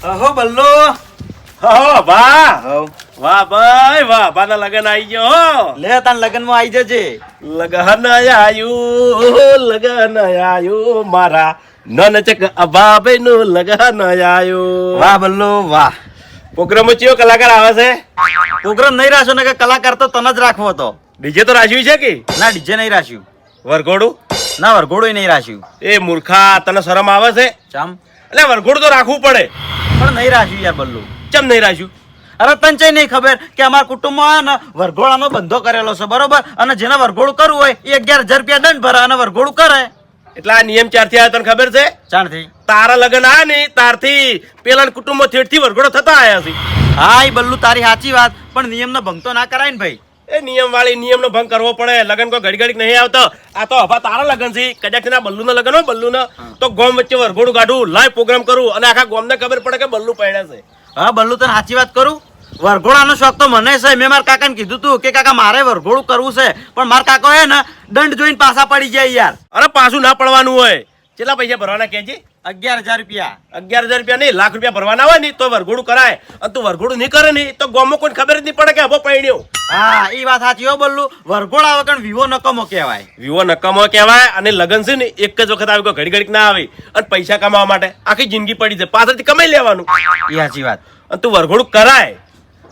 અહો બલ્લો. અહો વાહ. વાહ ભાઈ વાહ. બાના લગન આવી ગયો હો. લે તાન લગનમાં આવી જજે. લગન આયું લગન આયું મારા નનચક અબાબે નું લગન આયું વાહ બલ્લો વાહ. પ્રોગ્રામ ચિયો કલાકાર આવે છે? પ્રોગ્રામ નહીં રાખ્યો ને કે કલાકાર તો તને જ રાખવો હતો. ડીજે તો રાખ્યું છે કે? ના ડીજે નહીં રાખ્યું. વરઘોડું? ના વરઘોડું નહીં રાખ્યું. એ મૂર્ખા તને શરમ આવે છે? ચામ એટલે વરઘોડું તો રાખવું પડે. પણ નહીં રાખ્યું યાર બલ્લુ. ચમ નહીં રાખ્યું? અરે તને નહીં ખબર કે અમારા કુટુંબમાં ને વરઘોડાનો બંધો કરેલો છે બરોબર? અને જેને વરઘોડું કરવું હોય એ અગિયાર હજાર રૂપિયા દંડ ભરા અને વરઘોડું કરે. એટલે આ નિયમ ચારથી આવ્યો તને ખબર છે? જાણથી તારા લગ્ન આ ને તારથી પેલા કુટુંબ થેઠથી વરઘોડો થતા આવ્યા છે. હા એ બલ્લુ તારી સાચી વાત પણ નિયમનો ભંગ તો ના કરાય ને ભાઈ. એ નિયમ વાળી નિયમ નો ભંગ કરવો પડે. લગન કોઈ ઘડી ઘડી નહીં આવતો. આ તો હવા તારા લગન છે. કદાચ ના બલ્લુ ના લગન હોય બલ્લુ તો ગોમ વચ્ચે વરઘોડું કાઢું લાઈવ પ્રોગ્રામ કરું અને આખા ગોમ ને ખબર પડે કે બલ્લુ પડ્યા છે. હા બલ્લુ તને સાચી વાત કરું? વરઘોડાનો શોખ તો મને છે. મેં મારા કાકાને કીધું તું કે કાકા મારે વરઘોડું કરવું છે. પણ મારા કાકો હે ને દંડ જોઈને પાછા પડી જાય યાર. અરે પાછું ના પડવાનું હોય. કેટલા પૈસા ભરવાના કે છે? અગિયાર હજાર રૂપિયા. અગિયાર હજાર રૂપિયા નહીં લાખ રૂપિયા ભરવાના હોય ને તો વરઘોડું કરાય. અને તું વરઘોડું નહીં કરે ને તો ગોમમાં કોઈ ખબર જ નહીં પડે કે હબો પડ્યો હા એ વાત સાચી હો બોલું વરઘોડા વગર વિવો નકમો કહેવાય. વિવો નકમો કહેવાય અને લગન છે ને એક જ વખત આવે ઘડી ઘડી ના આવે. અને પૈસા કમાવા માટે આખી જિંદગી પડી જાય પાછળથી કમાઈ લેવાનું. એ સાચી વાત. અને તું વરઘોડું કરાય.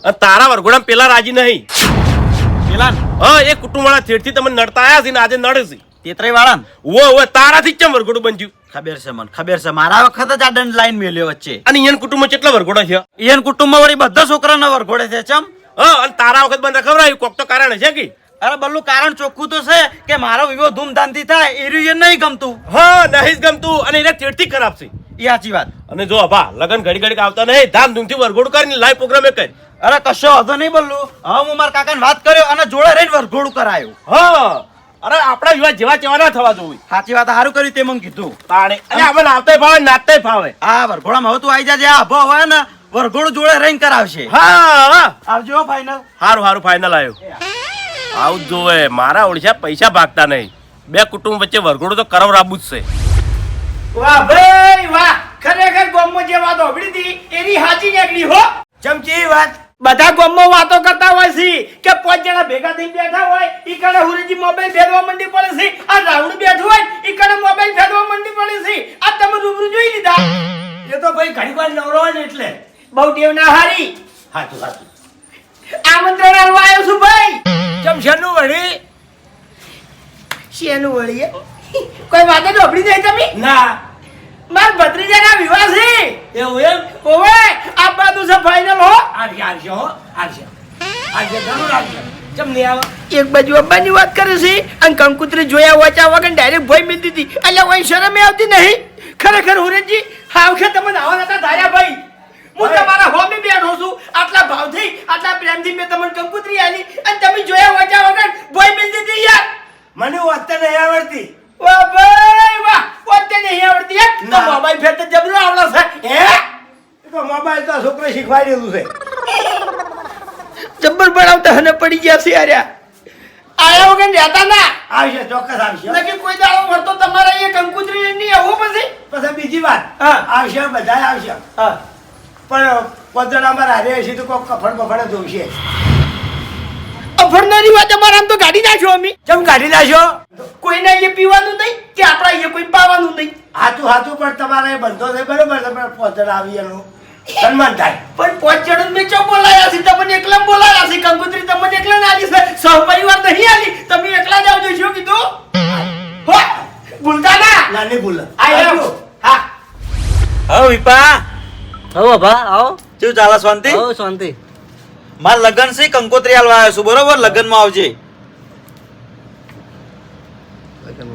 અને તારા વરઘોડા પેલા રાજી નહીં. પેલા? હા એ કુટુંબ વાળા છેડથી તમે નડતા આવ્યા છે ને આજે નડે છે. તેતરાઈ વાળા ઓ ઓ તારાથી કેમ વરઘોડું બનજ્યું ખબર છે મને ખબર છે. મારા વખત જ આ દંડ લાઈન મેલ્યો વચ્ચે. અને અહીંયા કુટુંબમાં કેટલા વરઘોડા છે ઈયન કુટુંબમાં વળી બધા છોકરાના વરઘોડે છે ચમ? હા અને તારા વખત બંધ ખવડાવ્યું કોક તો કારણ છે કે? અરે બલ્લુ કારણ ચોખ્ખું તો છે કે મારો વિવો ધૂમધામથી થાય એ રહ્યું નહીં ગમતું. હા નહીં ગમતું અને એને થેડથી ખરાબ છે. એ સાચી વાત. અને જો અભા લગન ઘડી ઘડી આવતા નહીં ધામધૂમથી વરઘોડું કરીને લાઈવ પ્રોગ્રામ કરી. અરે કશો હતો નહીં બલ્લુ. હા હું મારા કાકાને વાત કર્યો અને જોડે રહીને વરઘોડું કરાયું. હા. અરે આપણા વિવાહ જેવા તેવા ના થવા જોવું સાચી વાત સારું કર્યું તે મને કીધું. તાણે અને આપણે આવતાય ફાવે નાતે ફાવે હા વરઘોડામાં હવે તું આવી જાજે આ અભો હોય ને વરઘોડું જોડે રહીને કરાવશે. હા. આવજો ફાઈનલ હારું હારું ફાઇનલ આવ્યો આવું જોવે મારા ઓડિશા પૈસા ભાગતા નહીં. બે કુટુંબ વચ્ચે વરઘોડું તો કરવ રાબુ જ છે. વાહ ભાઈ વાહ. ખરેખર ગોમમાં જે વાત હોભળી હતી એની હાચી નીકળી હો. ચમચી વાત. બધા ગોમમાં વાતો કરતા હોય છે કે પાંચ જણા ભેગા થઈ બેઠા હોય ઈ કણે હુરજી મોબાઈલ ફેરવા મંડી પડે છે આ રાવણ બેઠું હોય ઈ કણે મોબાઈલ ફેરવા મંડી પડે છે આ તમે રૂબરૂ જોઈ લીધા? એ તો ભાઈ ઘણી વાર નવરો હોય ને એટલે. બહુ ટેવ ના હારી. હાચું હાચું. આમંત્રણ આલવા આવ્યો છું ભાઈ. ચમશાનું વળી? શેનું વળી કોઈ વાતે ડોબડી જાય તમે? ના. માર ભત્રીજાના વિવાહ છે. એવું એમ? ઓવે આ બાજુ છે ફાઈનલ હો. આરશે આરશે હો આરશે એક બાજુ અંબાની વાત કરે છે અને કંકુત્રી જોયા વાંચા વગર ડાયરેક્ટ ભોય મિલતી હતી એટલે કોઈ શરમ આવતી નહીં. ખરેખર હુરેનજી હા વખત તમને આવા નતા ધાર્યા ભાઈ હું. તમારા હોમે બેઠો છું. આટલા ભાવથી આટલા પ્રેમથી મેં તમને કંકુત્રી આલી અને તમે જોયા વાંચા વગર ભોય મિલતી હતી યાર. મને વાંચતા નહીં આવડતી. વાહ ભાઈ વાહ પોતે નહીં આવડતી યાર. તો ના. ફેર તો જબરો આવડે છે. હે? તો મોબાઈલ તો છોકરે શીખવાડેલું છે. જબ્બર બનાવતા હને પડી ગયા છે અરે. આયા વગર રહેતા ના. આવશે ચોક્કસ આવશે. લગી કોઈ દાડો મળતો તમારા એ કંકુતરી નહીં આવું પછી? પછી બીજી વાત. હા. આવશે બધા આવશે. હા. પણ પદડામાં હારે હશે તો કોઈ કફણ બફણ જોશે. અફરનારી વાત અમારે આમ તો કાઢી નાખ્યો અમે. ચમ કાઢી નાખ્યો કોઈને અહીંયા પીવાનું નહીં કે આપણા અહીંયા કોઈ પાવાનું નહીં? હાથું હાથું પણ તમારે બંધો છે બરોબર તમે પોતડા આવી એનું. સન્માન થાય. પણ પાંચ જણ મેં ચો બોલાયા છે? તમને એકલા બોલાયા છે? કંકોત્રી તમને એકલા ના આલી છે? સહપરિવાર નહીં આલી તમે એકલા જ આવજો શું કીધું? હો ભૂલતા ના. નાની ભૂલ. આઈ આવજો. હા. હવે વિપા. હો ભા આવો. શું ચાલે શાંતિ? હો શાંતિ. માર લગન છે કંકોત્રી હાલવા આવ્યો છું. બરોબર? લગનમાં આવજે.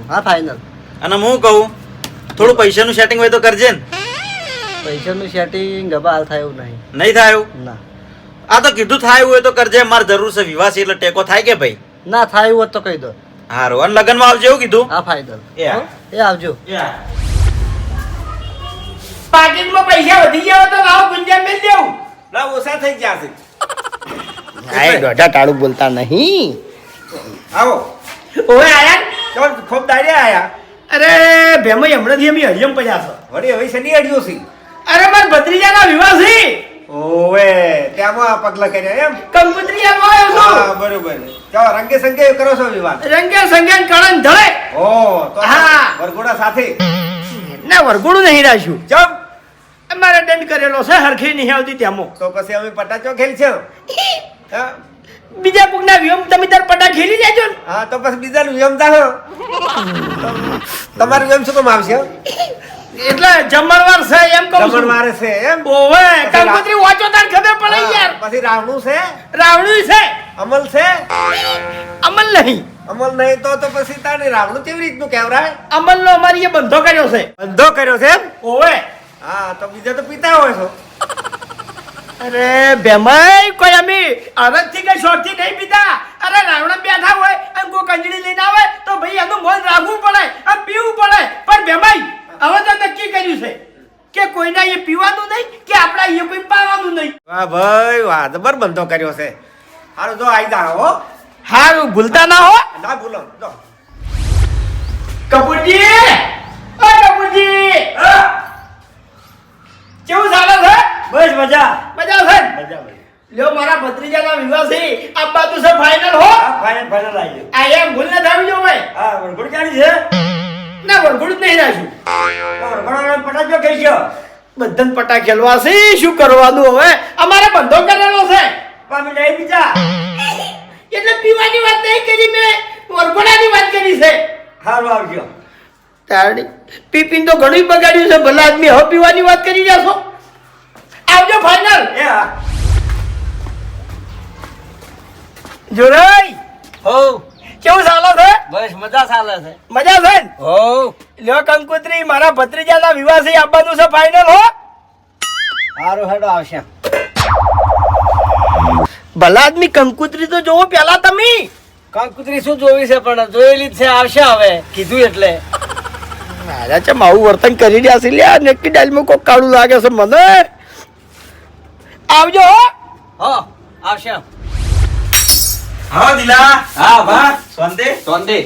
હા ફાઇનલ અને હું કહું થોડું પૈસાનું સેટિંગ હોય તો કરજે ને. પૈસાનું સેટિંગ ગબા હાલ થાય એવું નહીં. નહીં થાય એવું? ના. આ તો કીધું થાય એવું હોય તો કરજે મારે જરૂર છે વિવાહ છે એટલે ટેકો થાય કે ભાઈ? ના થાય એવું તો કહી દો. હારું અને લગનમાં આવજે એવું કીધું? હા ફાયદો એ આવજો પાકીટમાં પૈસા વધી ગયા તો લાવો ગુંજા મેલ દેવું. ના ઓછા થઈ ગયા છે. આય ડોઢા ટાળું બોલતા નહીં. આવો. ઓય આયા? ખૂબ દાડે આયા? અરે ભેમય હમણાંથી અમે હરિયમ પડ્યા છો. વળી હવે શનિ અડ્યો છે. અરે માર ભત્રીજાના વિવાહ છે. ઓવે ત્યાંમાં પગલા કર્યા એમ? કંકુતરીયામાં આવ્યો હા બરોબર. ચાલો રંગે સંગે કરો છો વિવાહ. રંગે સંગે કણન ધળે. ઓ તો હા. વરઘોડા સાથે. ના વરઘોડું નહીં રાખ્યું. ચમ અમારે દંડ કરેલો છે હરખી નહીં આવતી ત્યાંમાં તો પછી અમે પટાચો ખેલ છે હા. બીજા કોકના વિયમ તમે તાર પટા ખેલી લેજો ને. હા તો પછી બીજાનું વિયમ દાહો તમારું વ્યમ શું કામ આવશે? એટલે જમણવાર છે એમ કહું છું. જમણ છે એમ? ઓવે કંકોત્રી વાંચો તાર ખબર પડે યાર. પછી રાવણું છે? રાવણું છે. અમલ છે? અમલ નહીં. અમલ નહીં તો તો પછી તારે રાવણું કેવી રીતનું કહેવરાય? અમલનો અમારી એ બંધો કર્યો છે. બંધો કર્યો છે એમ? ઓવે. હા તો બીજા તો પીતા હોય છો. અરે બેમાઈ કોઈ અમે થી કઈ શોખથી નહીં પીતા. અરે રાવણ બેઠા હોય અને કોઈ કંજડી લઈને આવે તો ભાઈ એનું મોન રાખવું પડે અને પીવું પડે. પણ બેમાઈ હવે તો નક્કી કર્યું છે કે કોઈના એ પીવાનું નહીં કે આપણા એ કોઈ પાવાનું નહીં. વાહ ભાઈ વાહ જબર બંધો કર્યો છે. હારું જો આઈ જા હો. હારું ભૂલતા ના હો. ના ભૂલો જો. કપૂરજી! ઓ કપૂરજી! કેવું ચાલે છે? બસ મજા. મજા છે? મજા લ્યો મારા ભત્રીજાના વિવાહ છે આ બાજુ છે ફાઇનલ હો. ફાઇનલ ફાઇનલ આવી ગયો. આ એમ ભૂલ ના થાવી જો ભાઈ. હા વરઘોડ ક્યાંની છે. ના જ નહીં રાખ્યું. વરઘોડાનો પટાચો ગયો. બંધન બધાને પટા ખેલવા છે શું કરવાનું હવે? અમારે બંધો કરેલો છે. પામી નહીં બીજા એટલે પીવાની વાત નહીં કરી મેં. વરઘોડાની વાત કરી છે. હારું આવજો. તારડી પી પીને તો ઘણું બગાડ્યું છે ભલા આદમી હવે પીવાની વાત કરી જશો આવજો ફાઇનલ જોરાઈ. હો કેવું ચાલે છે? બસ મજા ચાલે છે. મજા છે ને? હો. લ્યો કંકુત્રી મારા ભત્રીજાના વિવાહ છે આવવાનું છે ફાઇનલ હો. સારું હેડો આવશે. ભલા આદમી કંકુત્રી તો જોવો પેલા તમે. કંકુત્રી શું જોવી છે પણ જોયેલી જ છે આવશે હવે કીધું એટલે. મારા ચમ આવું વર્તન કરી રહ્યા છે લ્યા નક્કી ડાલમાં કોક કાળું લાગે છે મને. આવજો હો. હો આવશે. હા દિલા. હા ભા શાંતિ સોંદે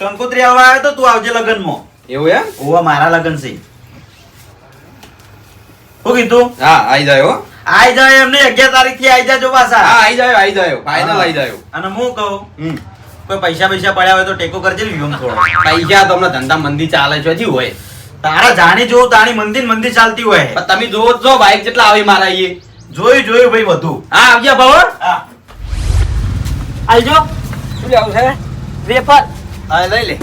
કંકોત્રી આવવા આવ્યો તો તું આવજે લગનમાં. એવું એમ? ઓવા મારા લગન છે. શું કીધું? હા આઈ જાય આઈ જાય એમને અગિયાર તારીખથી આઈ જાજો પાછા. હા આઈ જાય આઈ જાય. ફાઈનલ આઈ જાય. અને હું કહું કોઈ પૈસા પૈસા પડ્યા હોય તો ટેકો કરજે ને વિયમ થોડો. પૈસા તો હમણાં ધંધા મંદી ચાલે છે હજી હોય. તારા જાણી જોવું તાણી મંદિર મંદિર ચાલતી હોય. તમે જોવો જો છો બાઈક જેટલા આવી મારા જોયું જોયું ભાઈ વધુ હા આવજે ભાવ આવજો શું લેવું છે? વેફર. હા લઈ લે.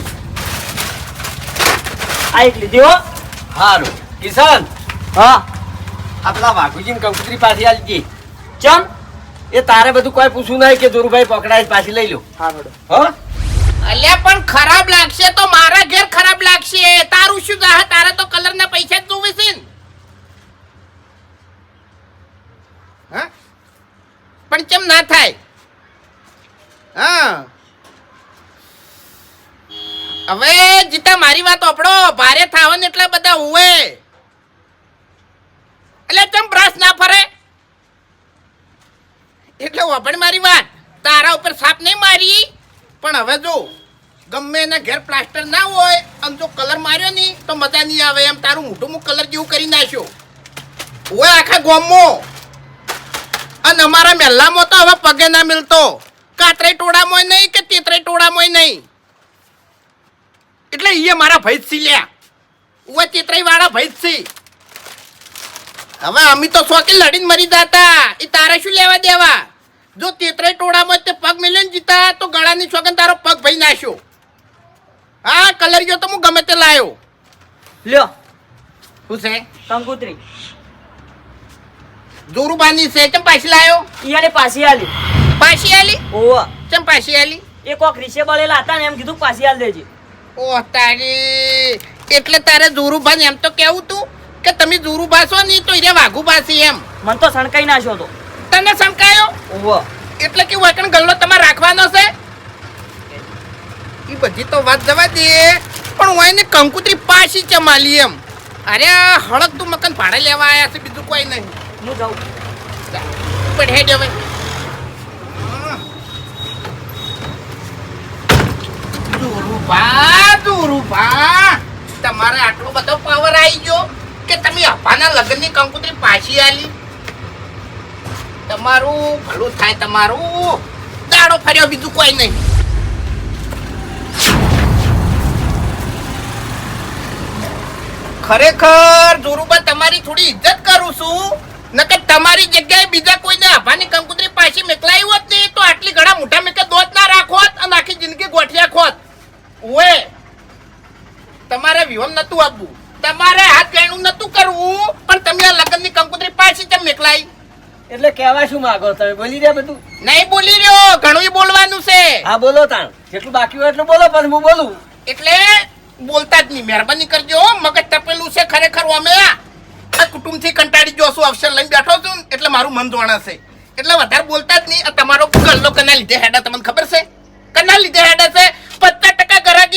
આ એક લીધી હો. સારું કિશન હા. આપણા વાઘુજી કંકુતરી પાછી આલજી. ચમ? એ તારે બધું કોઈ પૂછવું નહીં કે જોરુભાઈ પકડાય પાછી લઈ લો. હા મેડમ હો? અલ્યા પણ ખરાબ લાગશે તો મારા ઘેર ખરાબ લાગશે. તારું શું જાહે? તારે તો કલર ના પૈસા જ જોવે છે ને. હા? પણ કેમ ના થાય? હા. હવે જીતા, મારી વાત આપડો ભારે થાવન એટલા બધા હુએ. એટલે કેમ બ્રશ ના ફરે? એટલે વાપણ મારી વાત. તારા ઉપર સાપ નહીં મારી. પણ હવે જો, ગમે એના ઘેર પ્લાસ્ટર ના હોય, આમ જો કલર માર્યો નહીં, તો મજા નહીં આવે. એમ તારું મોટું મોટું કલર જેવું કરી નાખ્યો. હોય આખા ગોમો અને અમારા મહેલામાં તો હવે પગે ના મિલતો. કાતરે ટોળામાં નહીં કે તેતરે ટોળામાં નહીં? એટલે એ મારા ભાઈ સી લ્યા ઓય તેતરે વાળા ભાઈ સી હવે અમે તો શોખી લડીને મરી જતા. એ તારે શું લેવા દેવા? જો તેતરે ટોળામાં તે પગ મેલ્યો જીતા તો ગળાની સોગન તારો પગ ભઈ નાખ્યો. હા કલર ગયો તો હું ગમે તે લાયો. લ્યો. શું છે? કંકુતરી. જોરુબાની છે કેમ પાછી લાયો? ઈયાને પાછી આલી. પાછી આલી? ઓવા. ચમ પાછી આલી? એ કોક રીસે બળેલા હતા ને એમ કીધું પાછી આલ દેજે. ઓ તારી. એટલે તારે જોરુભાઈ એમ તો કેવું તું કે તમે જોરુ ભાસો નહીં તો એ વાઘુ ભાસી એમ. મન તો સણકાઈ નાખ્યો તો. તને સણકાયો ઓવા. એટલે કે વકણ ગલ્લો તમારે રાખવાનો છે? એ બધી તો વાત જવા દે. પણ હું એને કંકુતરી પાછી ચમાલી એમ. અરે આ હળક તું મકાન ભાડે લેવા આયા છે બીજું કોઈ નહીં. હું જાઉં. પણ હેડ હવે તું રૂપા, તમારે આટલો બધો પાવર આવી ગયો કે તમે અભાના લગ્નની કંકુતરી પાછી આલી? તમારું, ભલું થાય તમારું. દાડો ફર્યો, બીજું કોઈ નહીં. ખરેખર જોરુબા તમારી થોડી ઇજ્જત કરું છું. નકર તમારી જગ્યાએ બીજા કોઈને આભાની કંકુતરી પાછી મેકલાઈ હોત ને, તો આટલી ઘણા મોટા મેકે દોત ના રાખોત અને આખી જિંદગી ગોઠિયા ખોત. ઓએ તમારે વિહમ નતું આપવું. તમારે હાથ ગણું નતું કરવું પણ તમે આ લગ્નની કંકોત્રી પાછી કેમ મેકલાઈ? એટલે કહેવા શું માંગો તમે? બોલી રહ્યા બધું. નહીં બોલી રહ્યો ઘણું બોલવાનું છે. હા બોલો તાણ. જેટલું બાકી હોય એટલું બોલો પણ હું બોલું. એટલે બોલતા જ નહીં. મહેરબાની કરજો મગજ તપેલું છે ખરેખર અમે. આ કુટુંબથી કંટાળી જોશું અવસર લઈને બેઠો છું એટલે મારું મન છે. એટલે વધારે બોલતા જ નહીં. તમારો ગલ્લો કના લીધે હેડા તમને ખબર છે? કના લીધે હેડા છે? પચાસ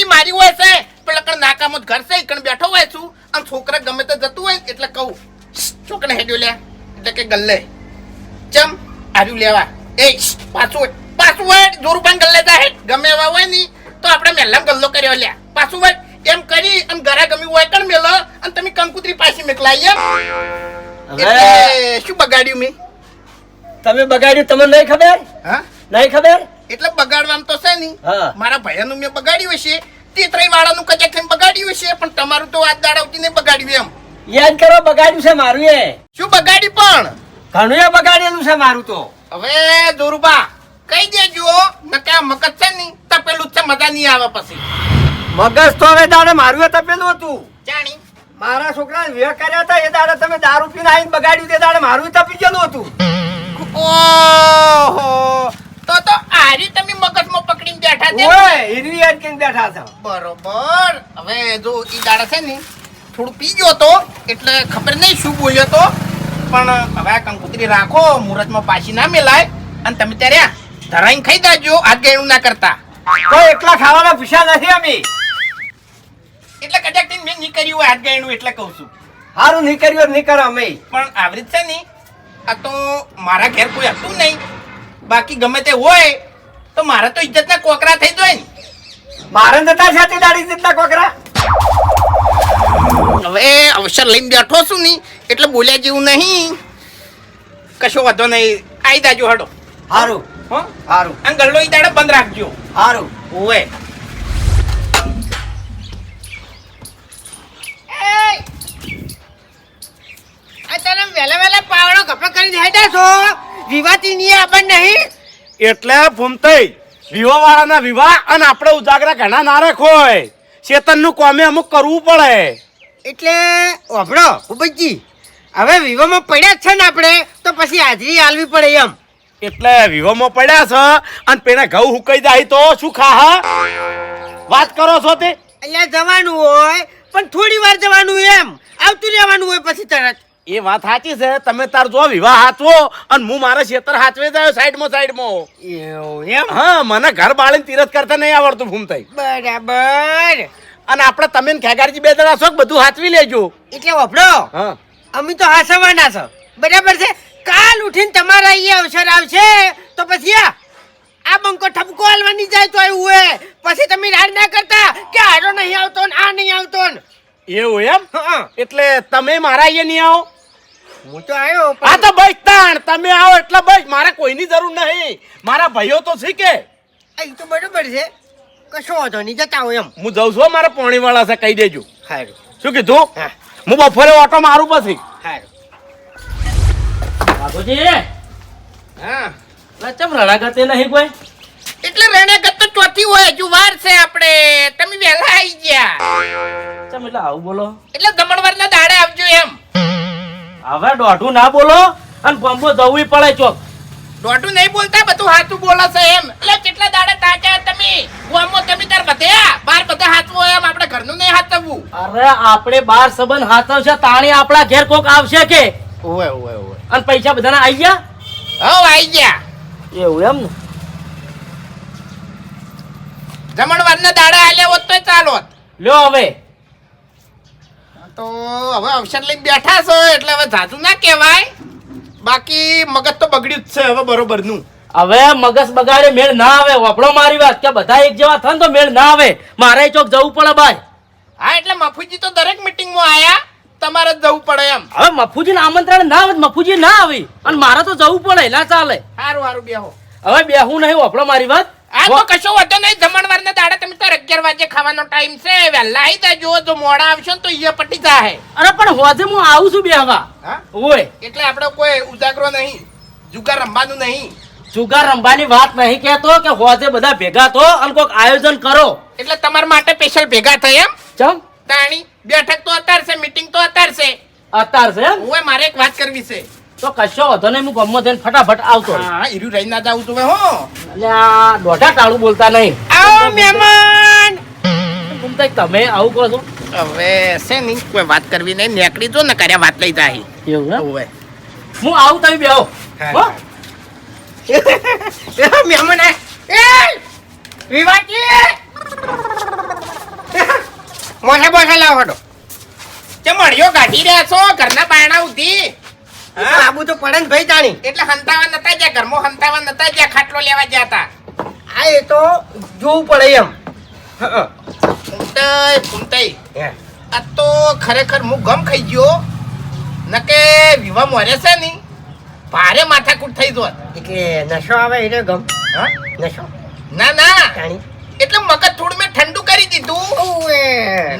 ટકા મારી હોય છે. પણ નાકામ ઘર છે એકણ બેઠો હોય છું. અને છોકરા ગમે તે જતું હોય એટલે કહું છોકરા હેડ્યો લે. એટલે કે ગલ્લે. ચમ આર્યું લેવા. એ પાછું પાછું વળ, જોરુબાન ગલ્લે જા હેડ ગમે એવા હોયની તો આપણે મેલ્લામ ગલ્લો કર્યો લ્યા. પાછું હોય એમ કરી અને ગરા ગમી હોય કણ મેલો અને તમે કંકુતરી પાછી મેકલાઈ એમ. એટલે શું બગાડ્યું મેં? તમે બગાડ્યું તમને નહીં ખબર? હા? નહીં ખબર? એટલે બગાડવામાં તો છે નહીં. મારા ભાઈનું મેં બગાડ્યું હશે. તે ત્રણ વાળાનું કદાચ થઈને બગાડ્યું હશે પણ તમારું તો આજ દાડાવતી ને બગાડ્યું એમ. યાદ કરો બગાડ્યું છે મારું એ. શું બગાડ્યું પણ? ઘણું એ બગાડેલું છે મારું તો. હવે જોરુબા કઈ દેજો નકે આ મગજ છે નહીં તપેલું છે મજા નહીં આવે પછી. મગજ તો હવે દાડે મારું તપેલું હતું. જાણી. મારા છોકરાને વ્યહ કર્યા હતા એ દાડે તમે દારૂ પીને આવીને બગાડ્યું તે દાડે મારું તપી ગયેલું હતું. ઓહો. તો તો આરી તમે મગજમાં પકડીને બેઠા છે. ઓય હીરવી યાદ કેમ બેઠા છો. બરોબર. હવે જો ઈ દાડા છે ને થોડું પી ગયો તો એટલે ખબર નહીં શું બોલ્યો તો. પણ હવે આ કંકુતરી રાખો મુહૂર્તમાં પાછી ના મેલાય. અને તમે ત્યારે ધરાઈને ખાઈ દેજો હાથ ગયણું ના કરતા. તો એકલા ખાવાના પૈસા નથી અમે. એટલે કદાચથી મેં નહીં કર્યું હોય હાથ ગયણું એટલે કહું છું. સારું નહીં કર્યું નહીં કરો અમે. પણ આવરી છે ને આ તો મારા ઘેર કોઈ હતું નહીં. બાકી ગમે તે હોય તો મારા તો ઇજ્જતના કોકરા થઈ જાય ને. મારે નતા સાથે દાડી જેટલા કોકરા? હવે અવસર લઈને બેઠો છું ની એટલે બોલ્યા જેવું નહીં. કશો વાંધો નહીં. આઈ દાજો હડો. સારું હો? સારું આ ગલ્લો ઈ દાડે બંધ રાખજો. સારું ઓવે. એટલે ભૂમતઈ વિવાહ વાળાના વિવાહ અને આપણે ઉજાગરા ઘણા ના રાખોય. ચેતનનું કોમે અમુક કરવું પડે. એટલે વાપરો ઉપજી હવે વિવામાં પડ્યા જ છે ને આપણે તો પછી હાજરી આલવી પડે એમ. એટલે વિવામાં પડ્યા છે અને પેલા ઘઉં હુકાઈ જાય તો શું ખા વાત કરો છો તે? એટલે જવાનું હોય પણ થોડી વાર જવાનું એમ. આવતું રહેવાનું હોય પછી તરત. એ વાત સાચી છે તમે તાર જો વિવાહ હાચવો અને હું મારા ક્ષેત્ર હાચવે જાય સાઈડમાં સાઈડમાં. એમ? હા મને ઘર બાળીને તીરથ કરતા નહીં આવડતું ભૂમતાઈ બરાબર. અને આપણે તમે ખેગારજી બે જણા છો બધું હાચવી લેજો. એટલે વફડો હા. અમે તો હાસવાના છો. બરાબર છે? કાલ ઉઠીને તમારા અહીંયા અવસર આવશે તો પછી આ આ બંકો ઠપકો હાલવાની જાય તો એવું હોય પછી તમે રાડ ના કરતા કે હારો નહીં આવતો ને આ નહીં આવતો ને. એવું એમ? હં. એટલે તમે મારા અહીંયા નહીં આવો? હું તો આવ્યો આ તો બસ તાણ તમે આવો એટલે બસ મારે કોઈની જરૂર નહીં. મારા ભાઈઓ તો છે કે. એ તો બરોબર છે. કશો વાંધો નહીં જતા હોય એમ. હું જઉં છું મારા પોણીવાળા છે કહી દેજો. સારું શું કીધું? હા. હું બપોરે ઓટો મારું પછી. સારું બાપુજી હા. ચમ રડાગતે નહીં કોઈ? એટલે રણાગત તો ચોથી હોય હજુ વાર છે આપણે તમે વહેલા આવી ગયા. ચમ એટલે આવું બોલો? એટલે દમણવારના દાડે આવજો એમ. હવે દોઢું ના બોલો અને બમ્બો જવું પડે ચોક. દોઢું નહીં બોલતા બધું હાથું બોલે છે એમ. એટલે કેટલા દાડે તાજા તમે? ગામમાં તમે તાર બધ્યા બાર બધા હાથવું એમ. આપણે ઘરનું નહીં હાથવું અરે આપણે બાર સંબંધ હાથવશે તાણી આપણા ઘેર કોક આવશે કે? ઓય ઓય ઓય અને પૈસા બધાના આવી ગયા? હવ આવી ગયા. એવું એમ ને? જમણવારના દાડા આલ્યા હોત તોય ચાલોત લ્યો હવે. તો હવે અવસર લઈને બેઠા છો એટલે હવે જાજુ ના કહેવાય. બાકી મગજ તો બગડ્યું જ છે હવે બરોબરનું હવે મગજ બગાડે મેળ ના આવે. વપડો મારી વાત કે બધા એક જેવા થાય તો મેળ ના આવે. મારે ચોક જવું પડે ભાઈ હા એટલે મફુજી તો દરેક મીટિંગમાં આયા. તમારે જવું પડે એમ. હવે મફુજી આમંત્રણ ના આવે મફુજી ના આવી. અને મારે તો જવું પડે ના ચાલે. સારું સારું બેહો. હવે બેહું નહીં વાપરો મારી વાત આ તો કશો વાંધો નહીં જમણવાર ના દાડે તમે તો અગિયાર વાગે ખાવાનો ટાઈમ છે. વહેલા આવી જજો જો મોડા આવશો ને તો અહીંયા પટી જાય અરે પણ હોજે હું આવું છું બેહવા ઓય. એટલે આપણે કોઈ ઉજાગરો નહીં જુગાર રમવાનું નહીં. જુગાર રમવાની વાત નહીં કેતો કે હોજે બધા ભેગા તો અને કોઈક આયોજન કરો. એટલે તમારા માટે સ્પેશિયલ ભેગા થઈ એમ? ચમ? તાણી બેઠક તો અત્યારે છે મીટિંગ તો અતારશે છે. અત્યાર છે એમ? ઓય મારે એક વાત કરવી છે. તો કશો વધો નહીં હું ગમો થઈને ફટાફટ આવતો હા હીરું રહી ના જાવ તું હો. અલ્યા દોઢા ટાળું બોલતા નહીં. આવો મહેમાન! તમે આવું કહો છો. હવે છે નહીં કોઈ વાત કરવી નહીં નેકડી જો ને કર્યા વાત લઈ જાય એવું એમ? હું આવું તમે બેહો હો? મહેમાન આ- એ વિવાજી! લાવો હડો. તે મળ્યો કાઢી રહ્યા છો ઘરના બાયણા ઉધી. આબુ તો પડે ને ભાઈ તાણી એટલે હંતાવા નતા ગયા ઘરમાં હંતાવા નતા ગયા ખાટલો લેવા ગયા હતા. આ એ તો જોવું પડે એમ. ફૂમતાઈ ફૂમતાઈ આ તો ખરેખર હું ગમ ખાઈ ગયો. નકે વિવાહ મોરે છે નહીં. ભારે માથાકૂટ થઈ જોત એટલે નશો આવે એટલે ગમ. હા? નશો. ના ના. તાણી એટલે મગજ થોડું મેં ઠંડુ કરી દીધું.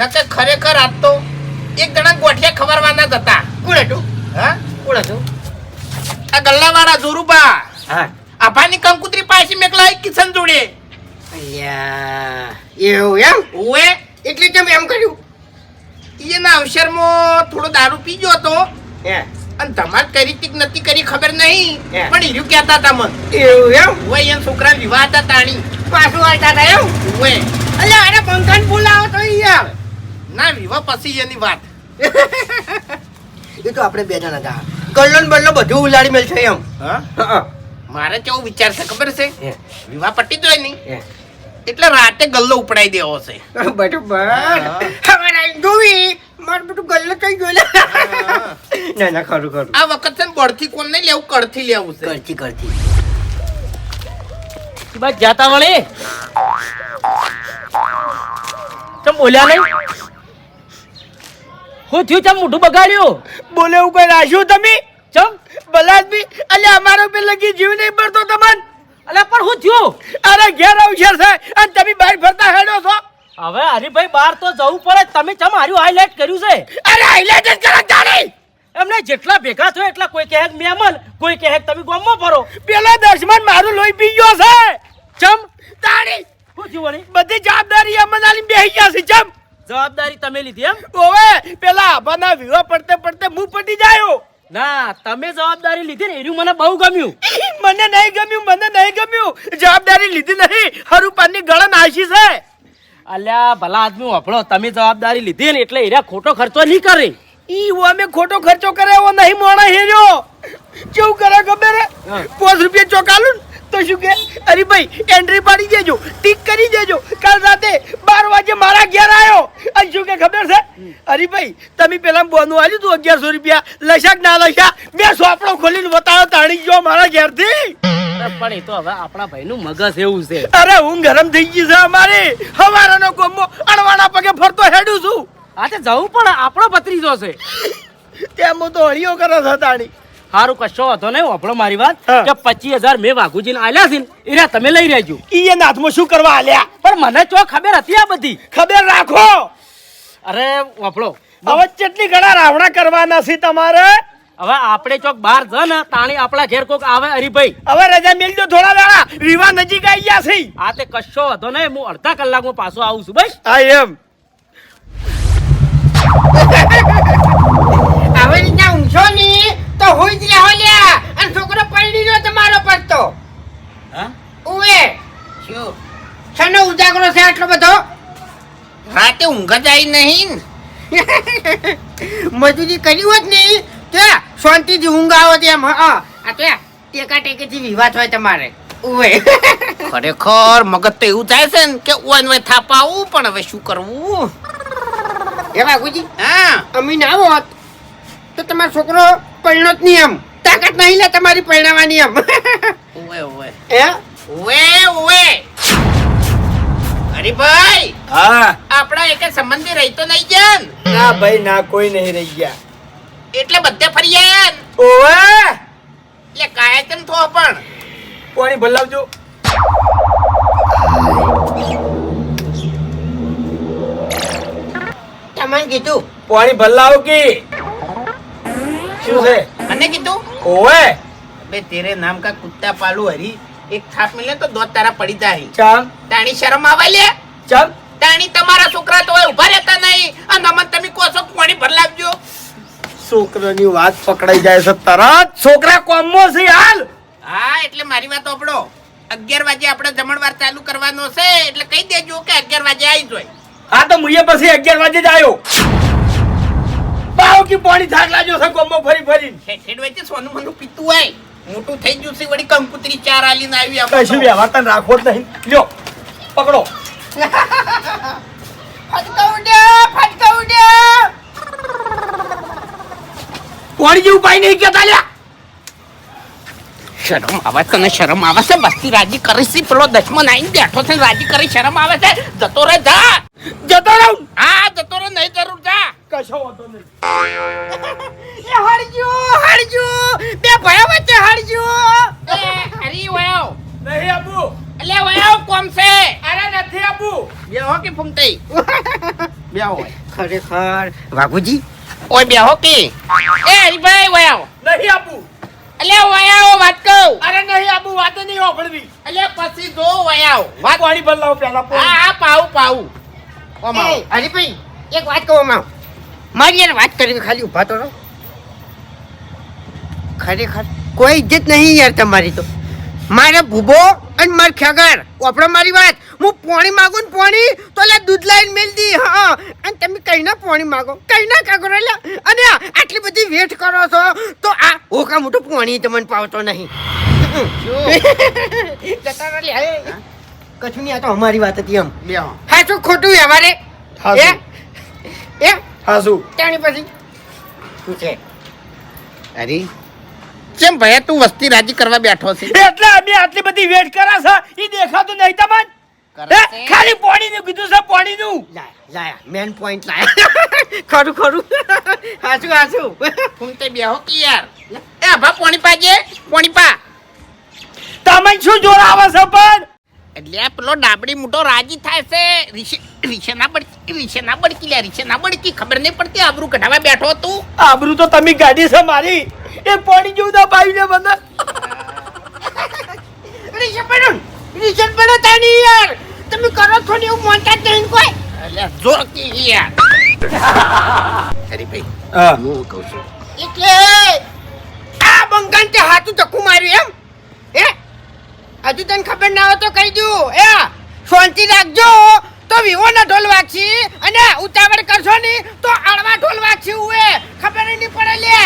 નકે ખરેખર આજ તો એક જણા ગોઠિયા ખબરવાના જ હતા. કોણ હતું? હા? કોણ હતું આ ગલ્લાવાળા હા. આભાની કંકુતરી પાછી મેકલા કિશન જોડે. અલ્યા એવું એમ? ઓએ એટલે કેમ એમ કર્યું? એના અવસરમાં થોડો દારૂ પી ગયો હતો. હે. અને ધમાલ કરી તી નથી કરી ખબર નહીં. પણ હીરું કહેતા હતા મન. એવું એમ? ઓય એમ છોકરા વિવાહ હતા તાણી. પાછું આવતા હતા એમ? ઓય અલ્યા અરે પંખાને બોલાવો તો ના વિવાહ પછી એની વાત. એ તો આપણે બે જણા હતા. ગલ્લો બલ્લો બધું ઉલાડી મેલ છે એમ. મારે કેવો વિચાર છે ખબર છે? વિવાહ પટી જાય નહીં. એટલે રાતે ગલ્લો ઉપડાઈ દેવો છે. બરોબર. હવે જોવી મારું બધું ગલ્લો થઈ ગયો ના ના ખરું ખરું. આ વખત છે ને બળથી કોણ નહીં લેવું કડથી લેવું છે. કળથી કળથી બસ જાતા વળી? ચમ બોલ્યા નહીં? હું થયું ચમ મોઢું બગાડ્યું? બોલે એવું કઈ રાખ્યું તમે? ચમ? બલાદમી અલ્યા અમારો બિલ લગી જીવ નહીં પડતો તમન. અલ્યા પણ હું થયું? અરે ઘેર અવસર છે અને તમે બહાર ફરતા હેડો છો. હવે હરીભાઈ બહાર તો જવું પડે તમે ચમ હાર્યું હાઇલાઇટ કર્યું છે? અરે હાઇલાઇટ જ કરે જાણી એમને જેટલા ભેગા થયો એટલા કોઈ કહે કે મહેમાન કોઈ કહે તમે ગામમાં ફરો. પેલા દશમન મારું લોહી પી ગયો છે. ચમ? તાણી શું થયું બધી જવાબદારી અમને આલી બેહી ગયા છે ચમ? જવાબદારી તમે લીધી એમ? ઓવે પેલા આભાના વિવાહ પડતે પડતે હું પટી જાયો. ના તમે જવાબદારી લીધી ને એનું મને બહુ ગમ્યું. મને નહીં ગમ્યું મને નહીં ગમ્યું. જવાબદારી લીધી નહીં. હરુપાની ગળન આશી છે. અલ્યા ભલા આદમી વાપરો તમે જવાબદારી લીધી ને એટલે એરા ખોટો ખર્ચો નહીં કરે. ઈ હું અમે ખોટો ખર્ચો કરે એવો નહીં મોણા હેર્યો. કેવું કરે ખબર હે. પાંચ રૂપિયા ચોકાલું ને? તો શું કે? અરે ભાઈ એન્ટ્રી પાડી દેજો ટીક કરી દેજો. કાલ રાતે બાર વાગે મારા ઘેર આવ્યો અને શું કે ખબર છે? અરે ભાઈ તમે પેલા બોનું આવ્યું તું અગિયારસો રૂપિયા? લશા ના લશા મેં સોપડો ખોલીને બતાવો તાણી ગયો મારા ઘેરથી. પણ એ તો હવે આપણા ભાઈનું મગજ એવું છે. અરે હું ગરમ થઈ ગઈ છે અમારી. હવારાનો કોમો અણવાના પગે ફરતો હેડું છું. આ તે જવું પણ આપણો ભત્રીજો છે. તેમ હું તો હળીઓ કરે છે તાણી. સારું કશો હતો નહીં વાપરો મારી વાત. કે પચીસ હજાર મેં વાઘુજીને આલ્યા છે ને એરા તમે લઈ રહેજો. ઈ એ નાથમાં શું કરવા આલ્યા? પણ મને ચો ખબર હતી આ બધી. ખબર રાખો. અરે વાપરો. હવે કેટલી ઘણા રાવણા કરવાના છે તમારે? હવે આપણે ચોક બહાર જ ને તાણી આપણા ઘેર કોક આવે હરીભાઈ. હવે રજા મેલજો થોડા વેળા. રીવા નજીક આવી ગયા છે. આ તે કશો હતો નહીં હું અડધા કલાકમાં પાછો આવું છું બસ. હા એમ. આવી રીતના ઊંઘશો ની તો હોઈ જ રહ્યા લ્યા અને છોકરો પલડી રહ્યો તમારો પડતો ઉવે. શું? સને ઉજાગરો છે આટલો બધો? રાતે ઊંઘ જ આવી નહીં. મજૂરી કરી હોત નહીં તો શાંતિથી ઊંઘ આવો તેમ હા. આ તો ટેકા ટેકેથી વિવાદ હોય તમારે. ઉવે. ખરેખર મગજ તો એવું થાય છે ને કે ઓન વે થાપાવું પણ હવે શું કરવું? એ બાબુજી હા. અમીન આવો તો તમારો છોકરો પરણો જ નહીં એમ તાકાત નહીં લે તમારી પરણાવવાની એમ ઓવે ઓવે હે? ઓવે ઓવે હરીભાઈ હા. આપણા એક સંબંધી રહેતો નહીં જાન ના ભાઈ ના કોઈ નહીં રહી ગયા. એટલે બધે ફરી ને. ઓવે એટલે કાયા કેમ થો પણ. પાણી ભલાવજો. તમને કીધું. પાણી ભલાવ કે શું છે? મને કીધું? ઓવે. બે તેરે નામ કા કુત્તા પાલુ હરી. એક થાપ મિલે તો દો તારા પડી જાય. ચાલ તાણી શરમ આવે લે? ચાલ તાણી તમારા છોકરા તો ઊભા રહેતા નહીં. અને અમન તમે કોસો પાણી ભર લાવજો છોકરાની વાત પકડાઈ જાય છે તરત. છોકરા કોમો છે હાલ. હા એટલે મારી વાત ઓપડો અગિયાર વાગે આપણે જમણવાર ચાલુ કરવાનો છે એટલે કહી દેજો કે અગિયાર વાગે આવી જાય. હા તો મુએ પછી અગિયાર વાગે જ આવ્યો બાવ કે પાણી થાક લાજો છે કોમો ફરી ફરી હેઠ વચ્ચે સોનું મનું પીતું હોય. મોટું થઈ ગયું છે વળી કંકુતરી ચાર આલીને આવી આપણે કશું. વ્યવહાર તને રાખવો જ નહીં. લ્યો પકડો. ફટકાવડે પાણી જેવું પાઈ નહીં કેતા લ્યા. શરમ આવે તને શરમ આવે છે? બસ્તી રાજી કરી છે પેલો દસમન આઈને બેઠો છે રાજી કરી શરમ આવે છે? જતો રે જા! જતો રહું? હા જતો રે નહીં જરૂર જા! કશો વાંધો નહીં. એ હળજો હળજો! બે ભયા વચ્ચે હળજો! એ હરી વયો! નહીં અબુ એટલે વયો કોમ છે? અરે નથી અબુ બે હો કે ફૂમતાઈ? બે હો ખરેખર. વાઘુજી? ઓય બેહો કે? એ હરીભાઈ વયો! નહીં આપું. એટલે વયાઓ વાત કહું અરે નહીં આબુ વાત નહીં હોભળવી. એટલે પછી જો વયાઓ વાત પાણી ભલાવો પહેલા હા હા પાઉ પાઉ. ઓમ આવો. એ હરીભાઈ એક વાત કહું માં મારી યાર વાત કરી ખાલી ઊભા તો રહો. ખરેખર કોઈ ઇજ્જત નહીં યાર તમારી તો. મારે ભૂબો અને મારા ખ્યાગર ઓપડો મારી વાત. હું પોણી માગું ને પોણી તો લે દૂધ લાઈન મેલ દી હા અને તમે કઈ ના પોણી માગો કઈ ના કાગો લે. અને આટલી બધી વેટ કરો છો તો આ ઓકા મોટું પોણી તમને પાવતો નહીં. કશું નહીં આ તો અમારી વાત હતી એમ. બેહો હા. શું ખોટું વ્યવહારે એ? એ હા? ત્યાંની પછી? શું છે? અરે કેમ ભયા તું વસ્તી રાજી કરવા બેઠો છે? એટલે અમે આટલી બધી વેટ કરા છે એ દેખાતું નહીં તમને? ખાલી પાણી નું કીધું છે પાણી નું લાયા લાયા મેન પોઈન્ટ લાયા. ખરું ખરું. હાચું હાચું. ફૂમતે બેહો કે યાર. એ ભા પોણી પાજે પોણી પા. તમે શું જોર આવે છે પણ? એટલે આ પેલો ડાબડી મોટો રાજી થાય છે. રીશે રીશે ના બળકી રીશે ના બળકી લે રીશે ના બળકી ખબર નહીં પડતી આબરૂ કઢાવા બેઠો તું. આબરૂ તો તમે ગાડી છે મારી. એ પાણી જેવું ના બધા રીશે મને રીશન બનો તાની યાર. તમે કરો છો ને એવું મોનતા જ નહીં કોઈ? એટલે જો યાર. અરે ભાઈ હા. હું કહું છું? એટલે આ બંગાન તે હાથું ધક્કું માર્યું એમ? એ હજુ તને ખબર ના હોય તો કહી દઉં. એ શાંતિ રાખજો. તો વિવો ના ઢોલ વાગશી અને ઉતાવળ કરશો ને તો આળવા ઢોલ વાગશી ઉએ ખબર નહીં પડે લે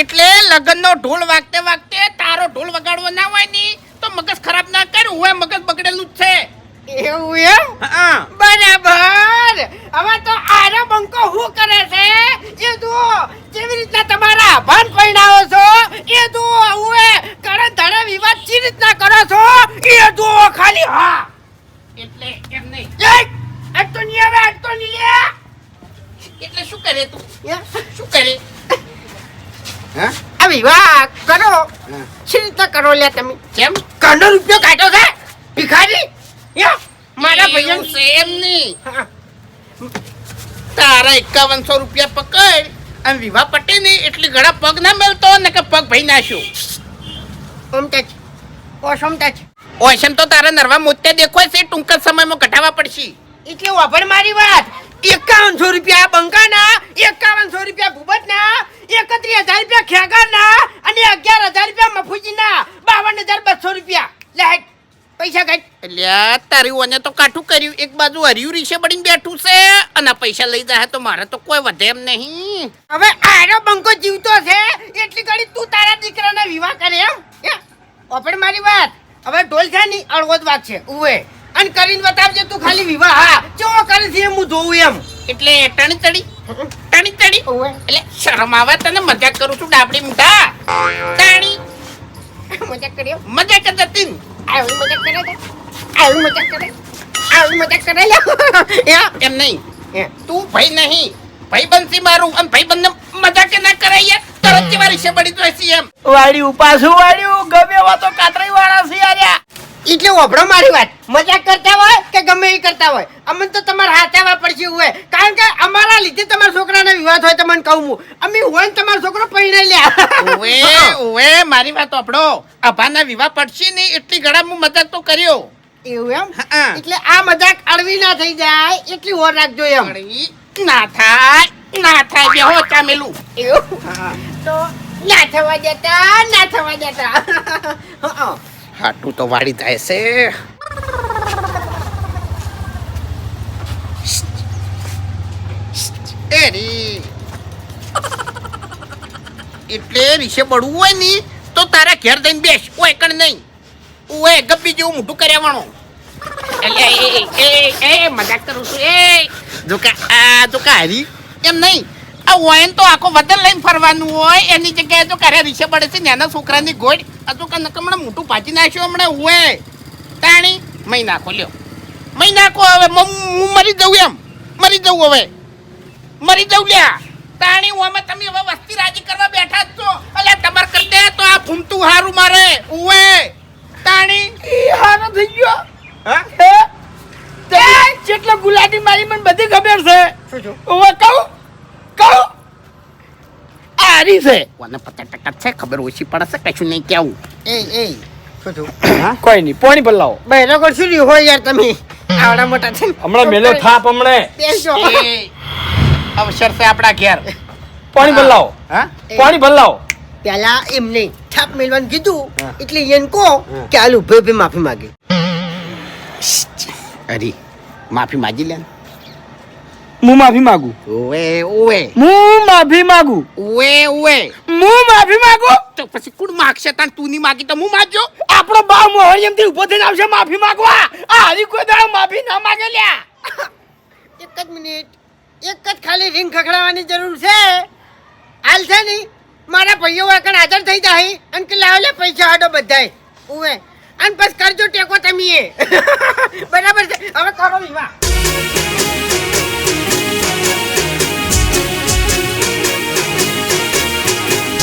એટલે લગ્નનો ઢોલ વાગતે વાગતે તારો ઢોલ વગાડવો ના હોયની તો મગજ ખરાબ ના કર હું મગજ બગડેલું જ છે. એવું એમ? હા. બરાબર હવે તો આરો બંકો હું કરે છે એ જુઓ જેવી રીતના તમારા ભાન પરિણાવો છો એ જુઓ હું કરે ધડે વિવાદ ચી રીતના કરો છો એ જુઓ ખાલી હા એટલે એમ નહીં એ આજ તો નહીં આવે આજ તો નહીં લે એટલે શું કરે તું એ, શું કરે આ વિવાહ કરો શી રીતના કરો લે તમે કેમ ઘરનો રૂપિયો કાઢો છે ભિખારી યા મારા ભૈયા એવું છે એમ નહીં એકાવનસો રૂપિયા પકડ અને વિવાહ પટે નહીં એટલે ઘણા પગ ના મળતો ને કે પગ ભાઈ નાખ્યો. ઓસમતા છે ઓશમ તો તારા નરવા મોતે દેખો છે ટૂંક જ સમયમાં કઢાવા પડશે. એટલે વાપર મારી વાત એકાવનસો રૂપિયા બંકાના એકાવનસો રૂપિયા ભૂપતના એકત્રીસ હજાર રૂપિયા ખેગારના અને અગિયાર હજાર રૂપિયા મફુજીના બાવન હજાર બસો રૂપિયા લે હેડ. પૈસા કાઢ એટલે આ તારી ઓને તો કાઠું કર્યું. એક બાજુ હરિયું રીશે બળીને બેઠું છે અને પૈસા લઈ જાય તો મારે તો કોઈ વધે એમ નહીં. હવે આનો બંકો જીવતો છે. એટલી ઘડી તું તારા દીકરાને વિવાહ કરે એમ. હે? વાપર મારી વાત. હવે ઢોલ છે ની અળવો વાત છે. ઉવે. અને કરીને બતાવજે તું ખાલી વિવાહ. હા કેવો કરે છે એમ હું જોઉં એમ. એટલે ટણી ચડી. ટણી ઓવે. એટલે શરમ આવે તને મજાક કરું છું ડાબડી મુઢા તાણી. મજાક કર્યો? મજાક જ હતી આવી મજાક કરે છે આવી મજાક કરે? આવી મજાક કરે લ્યા. એમ નહીં. તું ભાઈ નહીં. ભાઈ બનતી મારું અને ભાઈ બંને મજા કે ના કરાય તરત જેવા રીસે પડી તો હસી એમ. વાળ્યું પાછું વાળ્યું. ગમે એવા તો કાતરાઈ વાળા છે યાર. એટલે ઓભળો મારી વાત. મજાક કરતા હોય કે ગમે એ કરતા હોય? અમને તો તમારે આવવા પડશે હોય. કારણ કે અમારા લીધે તમારા છોકરાને વિવાદ હોય તમને કહું હું. અમે હોય ને તમારો છોકરો પૈણે લ્યા. ઓએ ઓએ મારી વાત આપડો અભાના વિવાહ પડશે નહીં એટલી ઘડા હું મજાક તો કર્યો. એવું એમ? એટલે આ મજાક અળવી ના થઈ જાય એટલી ઓર રાખજો એમ. ના થાય ના થાય બેહો ચામેલું. એવું? તો ના થવા દેતા ના થવા દેતા. હં. હાટું તો વાળી જાય છે. એટલે રીશે બળવું હોય ને તો તારા ઘેર જઈને બેસ. ઓય કણ નહીં. ઓય ગબ્બી જેવું મોટું કર્યા વાળો. એટલે એ એ એ એ મજાક કરું છું. એ. જો કે આ જો કે હારી એમ નહીં. આ ઓયન તો આખો વતન લઈને ફરવાનું હોય એની જગ્યાએ તો ક્યારે રીશે પડે છે? નાના છોકરાની ગોળ. આ તો કે નકમણે મોટું પાચી નાખ્યું હમણાં ઓય તાણી મહી નાખો લ્યો. મહી નાખો હવે. હું મરી જઉં એમ. મરી જઉં હવે. મરી જઉં લ્યા. તાણી હું અમે તમે હવે વસ્તી રાજી કરવા બેઠા જ છો. અલ્યા તમાર કરતે તો આ ફૂમતું હારું મારે. ઉવે તાણી. હારો થઈ ગયો. હે? તે જેટલો ગુલાટી મારી મને બધી ખબર છે. શું છું? કહું? કહું. આરી છે. કોને પચાસ ટકા છે? ખબર ઓછી પડશે કશું નહીં કેવું એ એ શું છું? કોઈ નહીં પોણી પર લાવો. બહેરો કર શું રહ્યું? હોય યાર તમે. આવડા મોટા છે હમણાં મેલો થાપ હમણે. બેસો. અવસર છે આપણા ઘેર. પાણી પર લાવો. હા? પાણી પર લાવો. પેલા એમ નહીં થાપ મેલવાનું કીધું. એટલે એને કહો કે હાલ ઉભે ઉભે માફી માગે. અરે માફી માગી લે હું માફી માંગુ ઓવે ઓવે હું માફી માંગુ ઓએ ઓએ હું માફી માંગુ તો પછી કોણ માગશે તાન તું ની માગી તો હું માગજો આપણો બા મોહરિયમથી ઊભો થઈને આવશે માફી માંગવા આ હરી કોઈ દાડો માફી ના માંગે લ્યા એક જ મિનિટ એક જ ખાલી રિંગ ખખડાવવાની જરૂર છે હાલ છે નહીં મારા ભાઈઓ આગળ હાજર થઈ જાય અને કે લાવ લે પૈસા હાડો બધાય ઉવે અને બસ કરજો ટેકો તમે બરાબર છે હવે કરો વિવાહ